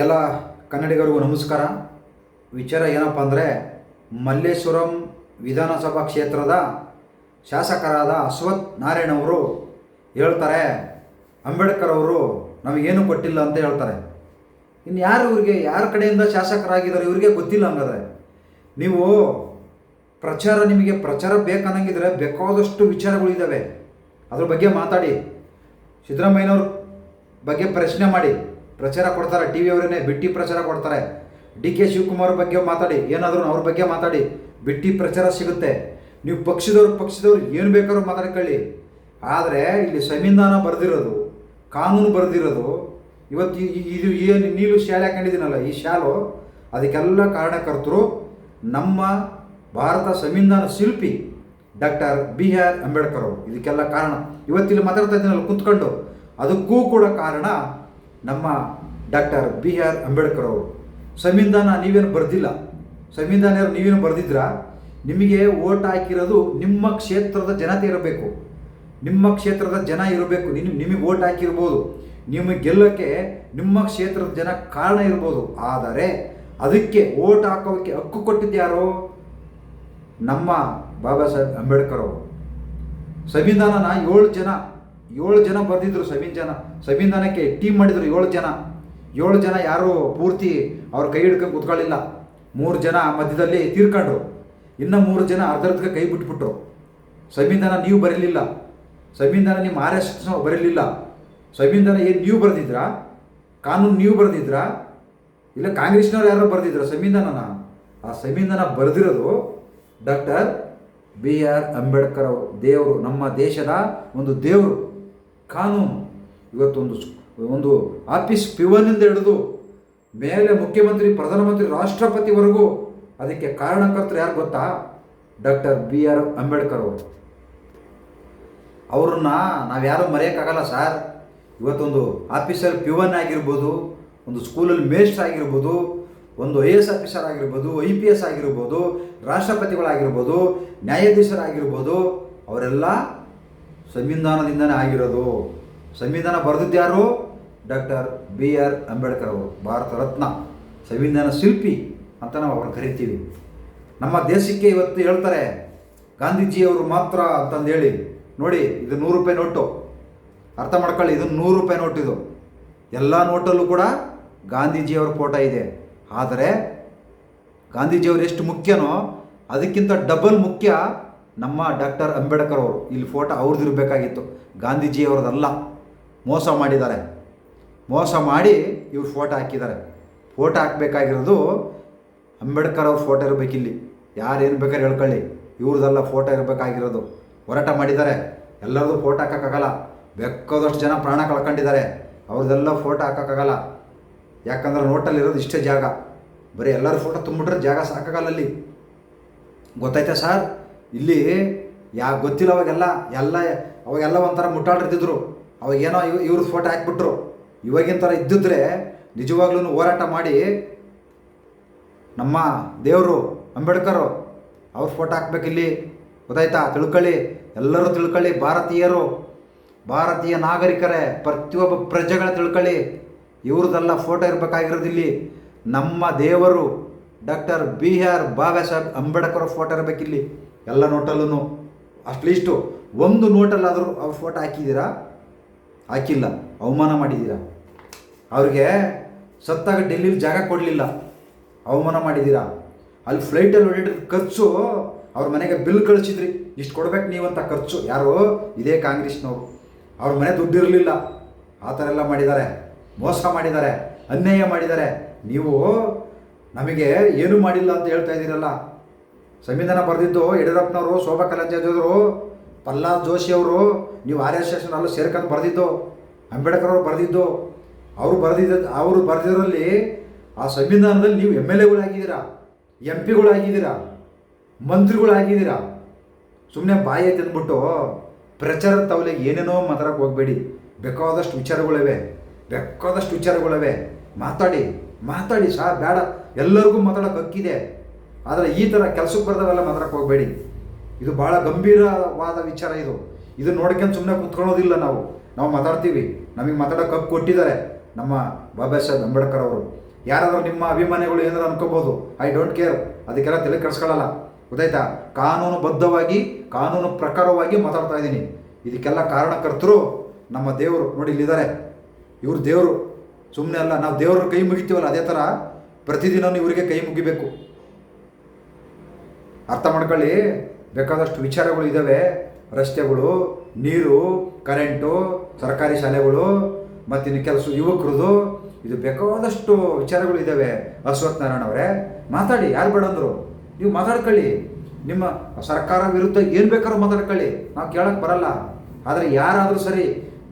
ಎಲ್ಲ ಕನ್ನಡಿಗರಿಗೂ ನಮಸ್ಕಾರ. ವಿಚಾರ ಏನಪ್ಪ ಅಂದರೆ ಮಲ್ಲೇಶ್ವರಂ ವಿಧಾನಸಭಾ ಕ್ಷೇತ್ರದ ಶಾಸಕರಾದ ಅಶ್ವಥ್ ನಾರಾಯಣ ಅವರು ಹೇಳ್ತಾರೆ. ಅಂಬೇಡ್ಕರ್ ಅವರು ನಮಗೇನು ಕೊಟ್ಟಿಲ್ಲ ಅಂತ ಹೇಳ್ತಾರೆ. ಇನ್ನು ಯಾರು ಇವ್ರಿಗೆ, ಯಾರ ಕಡೆಯಿಂದ ಶಾಸಕರಾಗಿದ್ದಾರೆ ಇವ್ರಿಗೆ ಗೊತ್ತಿಲ್ಲ ಹಂಗಾದ್ರೆ. ನೀವು ಪ್ರಚಾರ ನಿಮಗೆ ಪ್ರಚಾರ ಬೇಕನ್ನಂಗಿದ್ರೆ ಬೇಕಾದಷ್ಟು ವಿಚಾರಗಳಿದ್ದಾವೆ ಅದ್ರ ಬಗ್ಗೆ ಮಾತಾಡಿ. ಸಿದ್ದರಾಮಯ್ಯನವ್ರ ಬಗ್ಗೆ ಪ್ರಶ್ನೆ ಮಾಡಿ. ಪ್ರಚಾರ ಕೊಡ್ತಾರೆ, ಟಿ ವಿ ಅವರನ್ನೇ ಬಿಟ್ಟಿ ಪ್ರಚಾರ ಕೊಡ್ತಾರೆ. ಡಿ ಕೆ ಶಿವಕುಮಾರ್ ಬಗ್ಗೆ ಮಾತಾಡಿ, ಏನಾದರೂ ಅವ್ರ ಬಗ್ಗೆ ಮಾತಾಡಿ, ಬಿಟ್ಟಿ ಪ್ರಚಾರ ಸಿಗುತ್ತೆ. ನೀವು ಪಕ್ಷದವ್ರು ಪಕ್ಷದವ್ರು ಏನು ಬೇಕಾದ್ರೂ ಮಾತಾಡ್ಕೊಳ್ಳಿ. ಆದರೆ ಇಲ್ಲಿ ಸಂವಿಧಾನ ಬರೆದಿರೋದು, ಕಾನೂನು ಬರೆದಿರೋದು, ಇವತ್ತು ಇದು ಏನು ನೀಲು ಶಾಲೆ ಹಾಕೊಂಡಿದ್ದೀನಲ್ಲ, ಈ ಶಾಲು, ಅದಕ್ಕೆಲ್ಲ ಕಾರಣಕರ್ತರು ನಮ್ಮ ಭಾರತ ಸಂವಿಧಾನ ಶಿಲ್ಪಿ ಡಾಕ್ಟರ್ ಬಿ ಆರ್ ಅಂಬೇಡ್ಕರ್ ಅವರು. ಇದಕ್ಕೆಲ್ಲ ಕಾರಣ. ಇವತ್ತಿಲ್ಲಿ ಮಾತಾಡ್ತಾ ಇದ್ದೀನಲ್ಲ, ಕುತ್ಕೊಂಡು. ಅದಕ್ಕೂ ಕೂಡ ಕಾರಣ ನಮ್ಮ ಡಾಕ್ಟರ್ ಬಿ ಆರ್ ಅಂಬೇಡ್ಕರ್ ಅವರು. ಸಂವಿಧಾನ ನೀವೇನು ಬರೆದಿಲ್ಲ. ಸಂವಿಧಾನ ನೀವೇನು ಬರೆದಿದ್ರ? ನಿಮಗೆ ಓಟ್ ಹಾಕಿರೋದು ನಿಮ್ಮ ಕ್ಷೇತ್ರದ ಜನತೆ ಇರಬೇಕು. ನಿಮ್ಮ ಕ್ಷೇತ್ರದ ಜನ ಇರಬೇಕು. ನಿಮ್, ನಿಮಗೆ ಓಟ್ ಹಾಕಿರ್ಬೋದು. ನಿಮಗೆ ಗೆಲ್ಲೋಕ್ಕೆ ನಿಮ್ಮ ಕ್ಷೇತ್ರದ ಜನ ಕಾರಣ ಇರ್ಬೋದು. ಆದರೆ ಅದಕ್ಕೆ ಓಟ್ ಹಾಕೋಕ್ಕೆ ಹಕ್ಕು ಕೊಟ್ಟಿದ್ದು ಯಾರು? ನಮ್ಮ ಬಾಬಾ ಸಾಹೇಬ್ ಅಂಬೇಡ್ಕರ್ ಅವರು. ಸಂವಿಧಾನನ ಏಳು ಜನ ಏಳು ಜನ ಬರೆದಿದ್ರು ಸಂವಿಧಾನ ಸಂವಿಧಾನಕ್ಕೆ ಟೀಮ್ ಮಾಡಿದ್ರು ಏಳು ಜನ. ಏಳು ಜನ ಯಾರು ಪೂರ್ತಿ ಅವ್ರ ಕೈ ಹಿಡ್ಕೊಂಡು ಕೂತ್ಕೊಳ್ಳಿಲ್ಲ. ಮೂರು ಜನ ಮಧ್ಯದಲ್ಲಿ ತೀರ್ಕೊಂಡ್ರು ಇನ್ನು ಮೂರು ಜನ ಅರ್ಧರ್ಧಕ್ಕೆ ಕೈ ಬಿಟ್ಬಿಟ್ರು. ಸಂವಿಧಾನ ನೀವು ಬರೀಲಿಲ್ಲ. ಸಂವಿಧಾನ ನಿಮ್ಮ ಆರ್ ಎಸ್ ಎಸ್ ಬರೀಲಿಲ್ಲ. ಏನು ನೀವು ಬರೆದಿದ್ರಾ? ಕಾನೂನು ನೀವು ಬರೆದಿದ್ರಾ? ಇಲ್ಲ ಕಾಂಗ್ರೆಸ್ನವ್ರು ಯಾರೋ ಬರೆದಿದ್ರ ಸಂವಿಧಾನನ ಆ ಸಂವಿಧಾನ ಬರೆದಿರೋದು ಡಾಕ್ಟರ್ ಬಿ ಆರ್ ಅಂಬೇಡ್ಕರ್ ಅವರು. ದೇವರು, ನಮ್ಮ ದೇಶದ ಒಂದು ದೇವರು. ಕಾನೂನು. ಇವತ್ತೊಂದು ಒಂದು ಆಫೀಸ್ ಪಿವನಿಂದ ಹಿಡಿದು ಮೇಲೆ ಮುಖ್ಯಮಂತ್ರಿ, ಪ್ರಧಾನಮಂತ್ರಿ, ರಾಷ್ಟ್ರಪತಿವರೆಗೂ ಅದಕ್ಕೆ ಕಾರಣಕರ್ತರು ಯಾರು ಗೊತ್ತಾ? ಡಾಕ್ಟರ್ ಬಿ ಆರ್ ಅಂಬೇಡ್ಕರ್ ಅವರು. ಅವ್ರನ್ನ ನಾವು ಯಾರೂ ಮರೆಯೋಕ್ಕಾಗಲ್ಲ ಸರ್. ಇವತ್ತೊಂದು ಆಫೀಸಲ್ಲಿ ಪ್ಯೂವನ್ ಆಗಿರ್ಬೋದು, ಒಂದು ಸ್ಕೂಲಲ್ಲಿ ಮೇಸ್ಟ್ರ್ ಆಗಿರ್ಬೋದು, ಒಂದು ಐ ಎಸ್ ಆಫೀಸರ್ ಆಗಿರ್ಬೋದು, ಐ ಪಿ ಎಸ್ ಆಗಿರ್ಬೋದು, ರಾಷ್ಟ್ರಪತಿಗಳಾಗಿರ್ಬೋದು, ನ್ಯಾಯಾಧೀಶರಾಗಿರ್ಬೋದು, ಅವರೆಲ್ಲ ಸಂವಿಧಾನದಿಂದನೇ ಆಗಿರೋದು. ಸಂವಿಧಾನ ಬರೆದಿದ್ದು ಯಾರು? ಡಾಕ್ಟರ್ ಬಿ ಆರ್ ಅಂಬೇಡ್ಕರ್ ಅವರು, ಭಾರತ ರತ್ನ. ಸಂವಿಧಾನ ಶಿಲ್ಪಿ ಅಂತ ನಾವು ಅವ್ರನ್ನ ಕರಿತೀವಿ. ನಮ್ಮ ದೇಶಕ್ಕೆ ಇವತ್ತು ಹೇಳ್ತಾರೆ, ಗಾಂಧೀಜಿಯವರು ಮಾತ್ರ ಅಂತಂದೇಳಿ. ನೋಡಿ, ಇದು ನೂರು ರೂಪಾಯಿ ನೋಟು. ಅರ್ಥ ಮಾಡ್ಕೊಳ್ಳಿ, ಇದು ನೂರು ರೂಪಾಯಿ ನೋಟ್ ಇದು. ಎಲ್ಲ ನೋಟಲ್ಲೂ ಕೂಡ ಗಾಂಧೀಜಿಯವರ ಫೋಟೋ ಇದೆ. ಆದರೆ, ಗಾಂಧೀಜಿಯವರು ಎಷ್ಟು ಮುಖ್ಯನೋ, ಅದಕ್ಕಿಂತ ಡಬಲ್ ಮುಖ್ಯ ನಮ್ಮ ಡಾಕ್ಟರ್ ಅಂಬೇಡ್ಕರ್ ಅವರು, ಇಲ್ಲಿ ಫೋಟೋ ಅವ್ರದ್ದು ಇರಬೇಕಾಗಿತ್ತು. ಗಾಂಧೀಜಿಯವರದಲ್ಲ. ಮೋಸ ಮಾಡಿದ್ದಾರೆ. ಮೋಸ ಮಾಡಿ ಇವ್ರು ಫೋಟೋ ಹಾಕಿದ್ದಾರೆ. ಫೋಟೋ ಹಾಕಬೇಕಾಗಿರೋದು ಅಂಬೇಡ್ಕರ್ ಅವ್ರ ಫೋಟೋ ಇರಬೇಕಿಲ್ಲಿ. ಯಾರೇನು ಬೇಕಾದ್ರೆ ಹೇಳ್ಕೊಳ್ಳಿ. ಇವ್ರದ್ದೆಲ್ಲ ಫೋಟೋ ಇರಬೇಕಾಗಿರೋದು. ಹೋರಾಟ ಮಾಡಿದ್ದಾರೆ. ಎಲ್ಲರದು ಫೋಟೋ ಹಾಕೋಕ್ಕಾಗಲ್ಲ. ಬೇಕಾದಷ್ಟು ಜನ ಪ್ರಾಣ ಕಳ್ಕೊಂಡಿದ್ದಾರೆ. ಅವ್ರದ್ದೆಲ್ಲ ಫೋಟೋ ಹಾಕೋಕ್ಕಾಗಲ್ಲ. ಯಾಕಂದ್ರೆ ನೋಟಲ್ಲಿ ಇರೋದು ಇಷ್ಟೇ ಜಾಗ. ಬರೀ ಎಲ್ಲರ ಫೋಟೋ ತುಂಬಿಟ್ರೆ ಜಾಗ ಸಾಕಾಗಲ್ಲ ಅಲ್ಲಿ. ಗೊತ್ತಾಯ್ತಾ ಸರ್? ಇಲ್ಲಿ ಯಾ ಗೊತ್ತಿಲ್ಲ ಅವಾಗೆಲ್ಲ, ಎಲ್ಲ, ಅವಾಗೆಲ್ಲ ಒಂಥರ ಮುಟ್ಟಾಡಿರ್ತಿದ್ರು ಅವಾಗೇನೋ ಇವ್ ಇವ್ರದ್ದು ಫೋಟೋ ಹಾಕ್ಬಿಟ್ರು. ಇವಾಗಿನ ಥರ ಇದ್ದಿದ್ರೆ ನಿಜವಾಗ್ಲೂ ಹೋರಾಟ ಮಾಡಿ ನಮ್ಮ ದೇವರು ಅಂಬೇಡ್ಕರ್ ಅವ್ರ ಫೋಟೋ ಹಾಕ್ಬೇಕು ಇಲ್ಲಿ ಗೊತ್ತಾಯ್ತಾ? ತಿಳ್ಕೊಳ್ಳಿ. ಎಲ್ಲರೂ ತಿಳ್ಕೊಳ್ಳಿ. ಭಾರತೀಯರು, ಭಾರತೀಯ ನಾಗರಿಕರೇ, ಪ್ರತಿಯೊಬ್ಬ ಪ್ರಜೆಗಳ ತಿಳ್ಕೊಳ್ಳಿ. ಇವ್ರದ್ದೆಲ್ಲ ಫೋಟೋ ಇರಬೇಕಾಗಿರೋದು ಇಲ್ಲಿ ನಮ್ಮ ದೇವರು doctor B R Baba Saheb Ambedkar photo ಇರಬೇಕಿಲ್ಲಿ ಎಲ್ಲ ನೋಟಲ್ಲೂ ಅಟ್ಲೀಸ್ಟು ಒಂದು ನೋಟಲ್ಲಾದರೂ ಅವ್ರ ಫೋಟೋ ಹಾಕಿದ್ದೀರಾ ಹಾಕಿಲ್ಲ. ಅವಮಾನ ಮಾಡಿದ್ದೀರಾ ಅವ್ರಿಗೆ ಸತ್ತಾಗ ಡೆಲ್ಲಿಲಿ ಜಾಗ ಕೊಡಲಿಲ್ಲ. ಅವಮಾನ ಮಾಡಿದ್ದೀರಾ ಅಲ್ಲಿ ಫ್ಲೈಟಲ್ಲಿ ಹೊಡಿಟ್ರ ಖರ್ಚು ಅವ್ರ ಮನೆಗೆ ಬಿಲ್ ಕಳಿಸಿದ್ರಿ. ಇಷ್ಟು ಕೊಡ್ಬೇಕು ನೀವಂತ ಖರ್ಚು. ಯಾರು? ಇದೇ ಕಾಂಗ್ರೆಸ್ನವರು. ಅವ್ರ ಮನೆ ದುಡ್ಡಿರಲಿಲ್ಲ ಆ ಥರ ಎಲ್ಲ ಮಾಡಿದ್ದಾರೆ. ಮೋಸ ಮಾಡಿದ್ದಾರೆ. ಅನ್ಯಾಯ ಮಾಡಿದ್ದಾರೆ. ನೀವು ನಮಗೆ ಏನೂ ಮಾಡಿಲ್ಲ ಅಂತ ಹೇಳ್ತಾ ಇದ್ದೀರಲ್ಲ? ಸಂವಿಧಾನ ಬರೆದಿದ್ದು ಯಡಿಯೂರಪ್ಪನವರು, ಶೋಭಾ ಕರಂದ್ಲಾಜೆಯವರು ಪ್ರಹ್ಲಾದ್ ಜೋಶಿ ಅವರು, ನೀವು ಆರ್ ಎಸ್ ಎಸ್ ಅಲ್ಲೂ ಸೇರ್ಕೊಂಡು ಬರೆದಿದ್ದು, ಅಂಬೇಡ್ಕರ್ ಅವರು ಬರೆದಿದ್ದು, ಅವರು ಬರೆದಿದ್ದ, ಅವರು ಬರೆದಿರೋಲ್ಲಿ ಆ ಸಂವಿಧಾನದಲ್ಲಿ ನೀವು ಎಂ ಎಲ್ ಎಗಳಾಗಿದ್ದೀರಾ ಎಂ ಪಿಗಳಾಗಿದ್ದೀರಾ ಮಂತ್ರಿಗಳಾಗಿದ್ದೀರಾ ಸುಮ್ಮನೆ ಬಾಯಿ ತಿಂದ್ಬಿಟ್ಟು ಪ್ರಚಾರ ತವಲೆಗೆ ಏನೇನೋ ಮಾತಾಡಕ್ಕೆ ಹೋಗಬೇಡಿ. ಬೇಕಾದಷ್ಟು ವಿಚಾರಗಳಿವೆ ಬೇಕಾದಷ್ಟು ವಿಚಾರಗಳಿವೆ. ಮಾತಾಡಿ ಮಾತಾಡಿ ಸಾ, ಬೇಡ. ಎಲ್ಲರಿಗೂ ಮಾತಾಡೋಕೆ ಹಕ್ಕಿದೆ. ಆದರೆ ಈ ಥರ ಕೆಲಸಕ್ಕೆ ಬರ್ದವೆಲ್ಲ ಮಾತಾಡಕ್ಕೆ ಹೋಗಬೇಡಿ. ಇದು ಭಾಳ ಗಂಭೀರವಾದ ವಿಚಾರ ಇದು. ಇದು ನೋಡ್ಕೊಂಡು ಸುಮ್ಮನೆ ಕುತ್ಕೊಳ್ಳೋದಿಲ್ಲ ನಾವು. ನಾವು ಮಾತಾಡ್ತೀವಿ. ನಮಗೆ ಮಾತಾಡೋಕೆ ಹಕ್ಕು ಕೊಟ್ಟಿದ್ದಾರೆ ನಮ್ಮ ಬಾಬಾ ಸಾಹೇಬ್ ಅಂಬೇಡ್ಕರ್ ಅವರು. ಯಾರಾದರೂ ನಿಮ್ಮ ಅಭಿಮಾನಿಗಳು ಏನಾದ್ರು ಅನ್ಕೋಬೋದು? ಐ ಡೋಂಟ್ ಕೇರ್ ಅದಕ್ಕೆಲ್ಲ ತಲೆ ಕೆಡಿಸ್ಕೊಳ್ಳಲ್ಲ. ಗೊತ್ತಾಯ್ತಾ? ಕಾನೂನುಬದ್ಧವಾಗಿ ಕಾನೂನು ಪ್ರಕಾರವಾಗಿ ಮಾತಾಡ್ತಾ ಇದ್ದೀನಿ. ಇದಕ್ಕೆಲ್ಲ ಕಾರಣಕರ್ತರು ನಮ್ಮ ದೇವರು. ನೋಡಿ ಇಲ್ಲಿದ್ದಾರೆ. ಇವರು ದೇವರು. ಸುಮ್ಮನೆ ಅಲ್ಲ, ನಾವು ದೇವ್ರ ಕೈ ಮುಗಿತೀವಲ್ಲ, ಅದೇ ಥರ ಪ್ರತಿದಿನ ಇವರಿಗೆ ಕೈ ಮುಗಿಬೇಕು. ಅರ್ಥ ಮಾಡ್ಕೊಳ್ಳಿ, ಬೇಕಾದಷ್ಟು ವಿಚಾರಗಳು ಇದ್ದಾವೆ ರಸ್ತೆಗಳು, ನೀರು, ಕರೆಂಟು, ಸರ್ಕಾರಿ ಶಾಲೆಗಳು ಮತ್ತಿನ್ನು ಕೆಲಸ ಯುವಕರದು, ಇದು ಬೇಕಾದಷ್ಟು ವಿಚಾರಗಳು ಇದ್ದಾವೆ ಅಶ್ವಥ್ ನಾರಾಯಣ ಅವರೇ, ಮಾತಾಡಿ, ಯಾರು ಬೇಡ ಅಂದರು? ನೀವು ಮಾತಾಡ್ಕೊಳ್ಳಿ. ನಿಮ್ಮ ಸರ್ಕಾರ ವಿರುದ್ಧ ಏನು ಬೇಕಾದ್ರೂ ಮಾತಾಡ್ಕೊಳ್ಳಿ. ನಾವು ಕೇಳಕ್ಕೆ ಬರಲ್ಲ. ಆದರೆ ಯಾರಾದರೂ ಸರಿ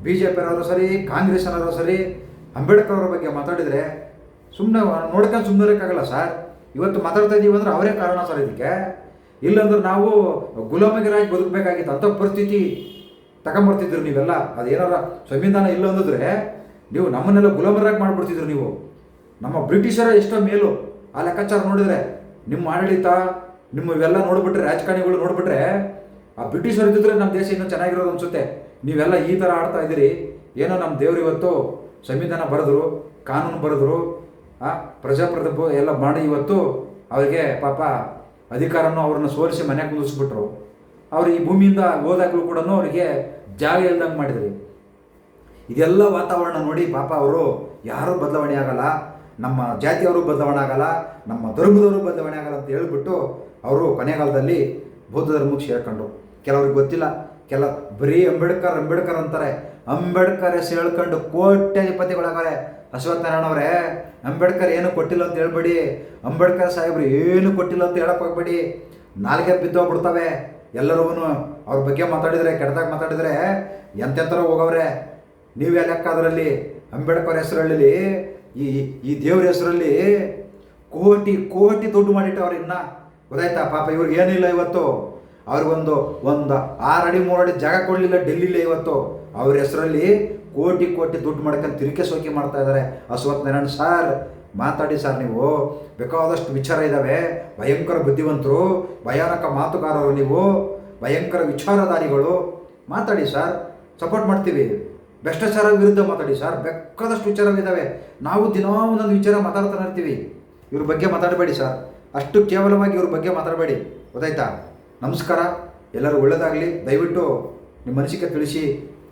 ಬಿ ಜೆ ಪಿನವರು ಸರಿ ಕಾಂಗ್ರೆಸ್ನವರು ಸರಿ, ಅಂಬೇಡ್ಕರ್ ಅವರ ಬಗ್ಗೆ ಮಾತಾಡಿದರೆ ಸುಮ್ಮನೆ ನೋಡ್ಕೊಂಡು ಸುಮ್ಮನೆ ಇರೋಕ್ಕಾಗಲ್ಲ ಸರ್. ಇವತ್ತು ಮಾತಾಡ್ತಾ ಇದ್ದೀವಿ ಅಂದ್ರೆ ಅವರೇ ಕಾರಣ ಸರ್ ಇದಕ್ಕೆ. ಇಲ್ಲಂದ್ರೆ ನಾವು ಗುಲಾಮಗಿರಾಗಿ ಬದುಕಬೇಕಾಗಿತ್ತು ಅಂಥ ಪರಿಸ್ಥಿತಿ ತಗೊಂಬರ್ತಿದ್ರು ನೀವೆಲ್ಲ. ಅದೇನಾರ ಸಂವಿಧಾನ ಇಲ್ಲ ಅಂದಿದ್ರೆ ನೀವು ನಮ್ಮನ್ನೆಲ್ಲ ಗುಲಾಮರಾಗಿ ಮಾಡಿಬಿಡ್ತಿದ್ರು ನೀವು. ನಮ್ಮ ಬ್ರಿಟಿಷರ ಎಷ್ಟೋ ಮೇಲು ಆ ಲೆಕ್ಕಾಚಾರ ನೋಡಿದ್ರೆ ನಿಮ್ಮ ಆಡಳಿತ, ನಿಮ್ಮ ಇವೆಲ್ಲ ನೋಡ್ಬಿಟ್ರೆ, ರಾಜಕಾರಣಿಗಳು ನೋಡ್ಬಿಟ್ರೆ ಆ ಬ್ರಿಟಿಷರು ಇದ್ದಿದ್ರೆ ನಮ್ಮ ದೇಶ ಇನ್ನೂ ಚೆನ್ನಾಗಿರೋದು ಅನ್ಸುತ್ತೆ. ನೀವೆಲ್ಲ ಈ ಥರ ಆಡ್ತಾ ಇದ್ದೀರಿ. ಏನೋ ನಮ್ಮ ದೇವ್ರು ಇವತ್ತು ಸಂವಿಧಾನ ಬರೆದ್ರು, ಕಾನೂನು ಬರೆದ್ರು ಆ ಪ್ರಜಾಪ್ರಭು ಎಲ್ಲ ಮಾಡಿ ಇವತ್ತು ಅವರಿಗೆ ಪಾಪ ಅಧಿಕಾರನೂ ಅವ್ರನ್ನ ಸೋಲಿಸಿ ಮನೆ ಕುಂದಿಸ್ಬಿಟ್ರು. ಅವ್ರು ಈ ಭೂಮಿಯಿಂದ ಹೋದಾಗಲೂ ಕೂಡ ಅವರಿಗೆ ಜಾಗ ಇಲ್ದಂಗೆ ಮಾಡಿದ್ರಿ. ಇದೆಲ್ಲ ವಾತಾವರಣ ನೋಡಿ ಪಾಪ ಅವರು ಯಾರೂ ಬದಲಾವಣೆ ಆಗಲ್ಲ, ನಮ್ಮ ಜಾತಿಯವರು ಬದಲಾವಣೆ ಆಗಲ್ಲ, ನಮ್ಮ ಧರ್ಮದವರು ಬದಲಾವಣೆ ಆಗಲ್ಲ ಅಂತ ಹೇಳ್ಬಿಟ್ಟು ಅವರು ಕೊನೆಗಾಲದಲ್ಲಿ ಬೌದ್ಧ ಧರ್ಮಕ್ಕೆ ಸೇರ್ಕೊಂಡ್ರು. ಕೆಲವ್ರಿಗೆ ಗೊತ್ತಿಲ್ಲ, ಕೆಲ ಬರೀ ಅಂಬೇಡ್ಕರ್ ಅಂಬೇಡ್ಕರ್ ಅಂತಾರೆ. ಅಂಬೇಡ್ಕರ್ ಹೇಳ್ಕೊಂಡು ಕೋಟ್ಯಾಧಿಪತಿಗಳಾಗಾರೆ ಅಶ್ವತ್ಥನಾರಾಯಣ ಅವರೇ ಅಂಬೇಡ್ಕರ್ ಏನು ಕೊಟ್ಟಿಲ್ಲ ಅಂತ ಹೇಳ್ಬೇಡಿ. ಅಂಬೇಡ್ಕರ್ ಸಾಹೇಬ್ರು ಏನು ಕೊಟ್ಟಿಲ್ಲ ಅಂತ ಹೇಳಕ್ ಹೋಗ್ಬೇಡಿ. ನಾಲ್ಗೆ ಬಿದ್ದೋಗ್ಬಿಡ್ತವೆ. ಎಲ್ಲರೂ ಅವ್ರ ಬಗ್ಗೆ ಮಾತಾಡಿದರೆ, ಕೆಟ್ಟದಾಗ ಮಾತಾಡಿದರೆ ಎಂತೆಂಥರ ಹೋಗವ್ರೆ. ನೀವೇ ಲೆಕ್ಕ ಅದರಲ್ಲಿ? ಅಂಬೇಡ್ಕರ್ ಹೆಸರಲ್ಲಿ ಈ ಈ ದೇವ್ರ ಹೆಸರಲ್ಲಿ ಕೋಟಿ ಕೋಟಿ ದುಡ್ಡು ಮಾಡಿಟ್ಟವ್ರು ಇನ್ನ. ಗೊತ್ತಾಯ್ತಾ? ಪಾಪ ಇವ್ರಿಗೆ ಏನಿಲ್ಲ ಇವತ್ತು. ಅವ್ರಿಗೊಂದು ಒಂದು ಆರು ಅಡಿ ಮೂರು ಅಡಿ ಜಾಗ ಕೊಡಲಿಲ್ಲ ಡೆಲ್ಲಿಲ್ಲ ಇವತ್ತು. ಅವ್ರ ಹೆಸರಲ್ಲಿ ಕೋಟಿ ಕೋಟಿ ದುಡ್ಡು ಮಾಡ್ಕೊಂಡು ತಿರುಕೆ ಸೋಕಿ ಮಾಡ್ತಾ ಇದ್ದಾರೆ. ಅಶ್ವಥ್ ನಾರಾಯಣ್ ಸರ್, ಮಾತಾಡಿ ಸರ್ ನೀವು. ಬೇಕಾದಷ್ಟು ವಿಚಾರ ಇದ್ದಾವೆ ಭಯಂಕರ ಬುದ್ಧಿವಂತರು, ಭಯಾನಕ ಮಾತುಗಾರರು ನೀವು, ಭಯಂಕರ ವಿಚಾರಧಾರಿಗಳು. ಮಾತಾಡಿ ಸರ್, ಸಪೋರ್ಟ್ ಮಾಡ್ತೀವಿ. ಭ್ರಷ್ಟಾಚಾರ ವಿರುದ್ಧ ಮಾತಾಡಿ ಸರ್, ಬೇಕಾದಷ್ಟು ವಿಚಾರಗಳಿದ್ದಾವೆ ನಾವು ದಿನಾ ಒಂದೊಂದು ವಿಚಾರ ಮಾತಾಡ್ತಾನೆ ಇರ್ತೀವಿ. ಇವ್ರ ಬಗ್ಗೆ ಮಾತಾಡಬೇಡಿ ಸರ್. ಅಷ್ಟು ಕೇವಲವಾಗಿ ಇವ್ರ ಬಗ್ಗೆ ಮಾತಾಡಬೇಡಿ. ಗೊತ್ತಾಯ್ತಾ? ನಮಸ್ಕಾರ. ಎಲ್ಲರೂ ಒಳ್ಳೆಯದಾಗಲಿ ದಯವಿಟ್ಟು ನಿಮ್ಮ ಮನಸ್ಸಿಗೆ ತಿಳಿಸಿ.